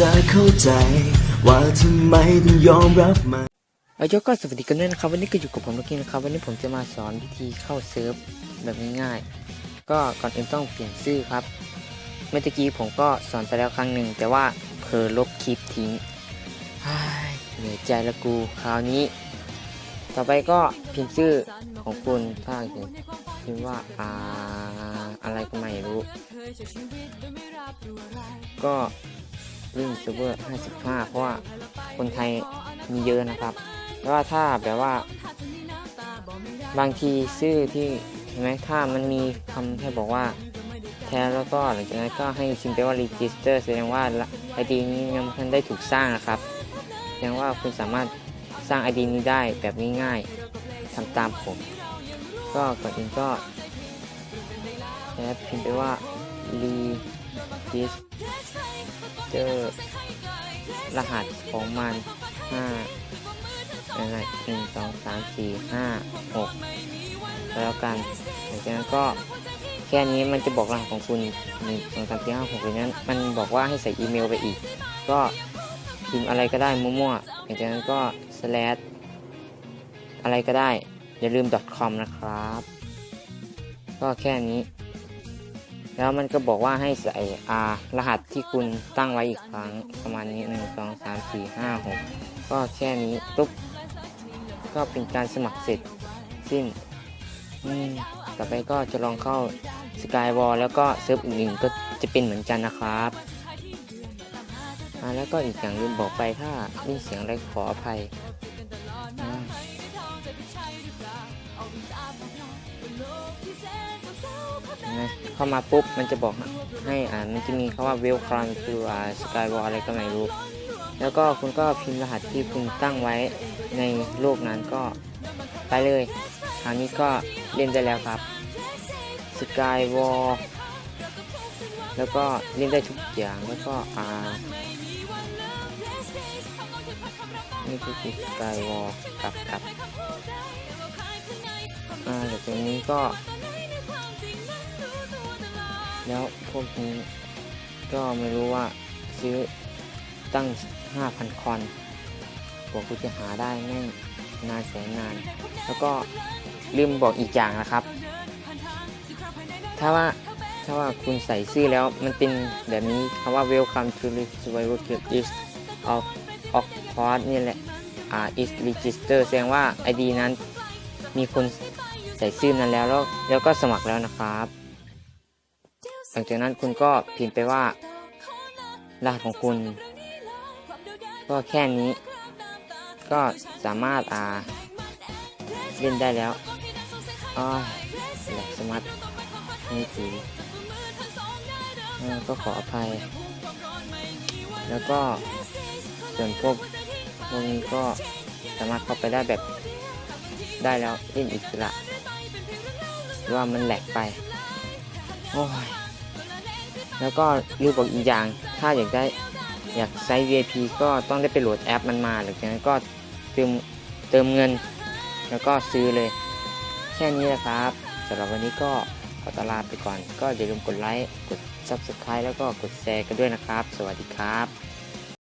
จะเข้าใจ ว่าทำไมต้องยอมรับมันอายกก็สวัสดีกันด้วยนะครับ วันนี้ก็อยู่กับผมเมื่อกี้นะครับ วันนี้ผมจะมาสอนวิธีเข้าเซิร์ฟแบบง่ายๆ ก็ก่อนอื่นต้องเปลี่ยนชื่อครับ เมื่อกี้ผมก็สอนไปแล้วครั้งหนึ่ง แต่ว่าเผลอลบคลิปทิ้งเหนื่อยใจละกูคราวนี้ ต่อไปก็พิมพ์ชื่อของคุณถ้าเห็นพิมพ์ว่าอาอะไรก็ไม่รู้ ก็ วิ่งซูเปอร์55 เพราะว่าคนไทยมีเยอะนะครับแล้วว่าถ้าแบบว่า บางทีชื่อที่เห็นไหมถ้ามันมีคำให้บอกว่าแท้แล้วก็หลังจากนั้นก็ให้ชิมไปว่า register แสดงว่าไอดีนี้ยังไม่ทันได้ถูกสร้างนะครับ แสดงว่าคุณสามารถสร้างไอดีนี้ได้แบบง่ายๆทำตามผม ก็ก่อนอื่นก็แอดพิมพ์ไปว่า register รหัสของมันห้าอะไรหนึ่งสองสามสี่ห้าหกแล้วกันหลังจากนั้นก็แค่นี้มันจะบอกรหัสของคุณหนึ่งสองสามสี่ห้าหกอย่างนั้น มันบอกว่าให้ใส่อีเมลไปอีก ก็พิมพ์อะไรก็ได้มั่วๆหลังจากนั้นก็ slash อะไรก็ได้ อย่าลืม .com นะครับ ก็แค่นี้ แล้วมันก็บอกว่าให้ใส่อารหัสที่คุณตั้งไว้อีกครั้งประมาณนี้หนึ่งสองสามสี่ห้าหกก็แค่นี้ปุ๊บก็เป็นการสมัครเสร็จสิ้นอืมต่อไปก็จะลองเข้า Skywall แล้วก็เซิร์ฟอื่นๆก็จะเป็นเหมือนกันนะครับอ่าแล้วก็อีกอย่างลืมบอกไปถ้าได้ยินเสียงอะไรขออภัย เข้ามาปุ๊บมันจะบอกให้อ่านมันจะมีคำว่า welcome to uh, skywall อะไรก็ไม่รู้ แล้วก็คุณก็พิมพ์รหัสที่คุณตั้งไว้ในโลกนั้นก็ไปเลยคราวนี้ก็เล่นได้แล้วครับ skywall แล้วก็เล่นได้ทุกอย่างแล้วก็อ่านี่คือ skywall กลับกลับอ่าเดี๋ยวตรงนี้ก็ แล้วพวกนี้ ก็ไม่รู้ว่าซื้อตั้ง 5,000 คอนกว่ากูจะหาได้แม่งนานแสนนาน แล้วก็ลืมบอกอีกอย่างนะครับ ถ้าว่าถ้าว่าคุณใส่ชื่อแล้วมันเป็นแบบนี้คำว่า welcome to the survival guild is of of course นี่แหละอ่า is register แสดงว่า ID นั้นมีคนใส่ชื่อนั้นแล้วแล้ว แล้วก็สมัครแล้วนะครับ หลังจากนั้นคุณก็พิมพ์ไปว่ารหัสของคุณ ก็แค่นี้ ก็สามารถอ่าเล่นได้แล้วอ้อแหลกสมัตนี่ถือเออก็ขออภัย แล้วก็ส่วนพวกพวกนี้ก็สามารถเข้าไปได้แบบได้แล้วเล่นอิสระว่ามันแหลกไป โอ้ย แล้วก็ลืมบอกอีกอย่าง ถ้าอยากได้อยากใช้ VIP ก็ต้องได้ไปโหลดแอปมันมาหลังจากนั้นก็เติมเติมเงิน แล้วก็ซื้อเลย แค่นี้แหละครับสำหรับวันนี้ก็ขอตลาไปก่อน ก็อย่าลืมกดไลค์ กด Subscribe แล้วก็กดแชร์กันด้วยนะครับ สวัสดีครับ